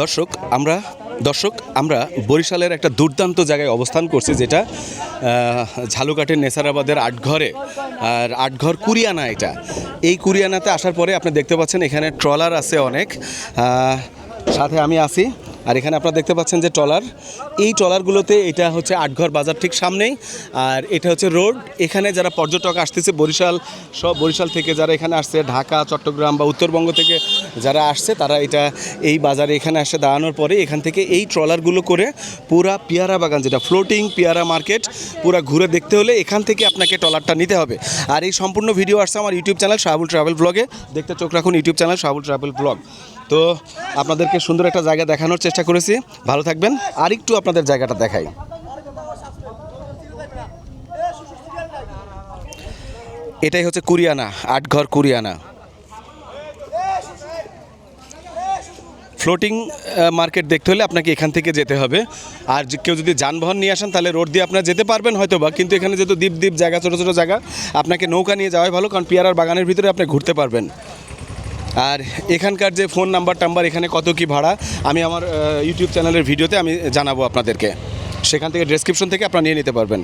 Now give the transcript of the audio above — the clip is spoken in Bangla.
দর্শক, আমরা দর্শক, আমরা বরিশালের একটা দুর্দান্ত জায়গায় অবস্থান করছি, যেটা ঝালুকাটের নেসারাবাদের আটঘরে। আর আটঘর কুরিয়ানা এটা। এই কুরিয়ানাতে আসার পরে আপনি দেখতে পাচ্ছেন এখানে ট্রলার আছে অনেক। সাথে আমি আছি। আর এখানে আপনারা দেখতে পাচ্ছেন যে ট্রলার, এই ট্রলারগুলোতে এটা হচ্ছে আটঘর বাজার ঠিক সামনেই, আর এটা হচ্ছে রোড। এখানে যারা পর্যটক আসতেছে, বরিশাল, সব বরিশাল থেকে যারা এখানে আসছে, ঢাকা, চট্টগ্রাম বা উত্তরবঙ্গ থেকে যারা আসছে, তারা এটা এই বাজারে এখানে আসে দাঁড়ানোর পরে এখান থেকে এই ট্রলারগুলো করে পুরা পেয়ারা বাগান, যেটা ফ্লোটিং পেয়ারা মার্কেট পুরা ঘুরে দেখতে হলে এখান থেকে আপনাকে ট্রলারটা নিতে হবে। আর এই সম্পূর্ণ ভিডিও আসছে আমার ইউটিউব চ্যানেল শাহাবুল ট্রাভেল ব্লগে দেখতে চোখ রাখুন YouTube channel Shahabul travel blog তো আপনাদেরকে সুন্দর একটা জায়গা দেখানোর চেষ্টা করেছি। ভালো থাকবেন। আর একটু আপনাদের জায়গাটা দেখাই। এটাই হচ্ছে কুরিয়ানা, আটঘর কুরিয়ানা। ফ্লোটিং মার্কেট দেখতে হলে আপনাকে এখান থেকে যেতে হবে। আর কেউ যদি যানবাহন নিয়ে আসেন, তাহলে রোড দিয়ে আপনারা যেতে পারবেন হয়তো বা কিন্তু এখানে যেহেতু দ্বীপ দ্বীপ জায়গা, ছোটো ছোটো জায়গা, আপনাকে নৌকা নিয়ে যাওয়াই ভালো, কারণ পেয়ারার বাগানের ভিতরে আপনি ঘুরতে পারবেন। আর এখানকার যে ফোন নাম্বার টাম্বার, এখানে কত কি ভাড়া, আমি আমার ইউটিউব চ্যানেলের ভিডিওতে আমি জানাব আপনাদেরকে। সেখান থেকে ডেসক্রিপশন থেকে আপনারা নিয়ে নিতে পারবেন।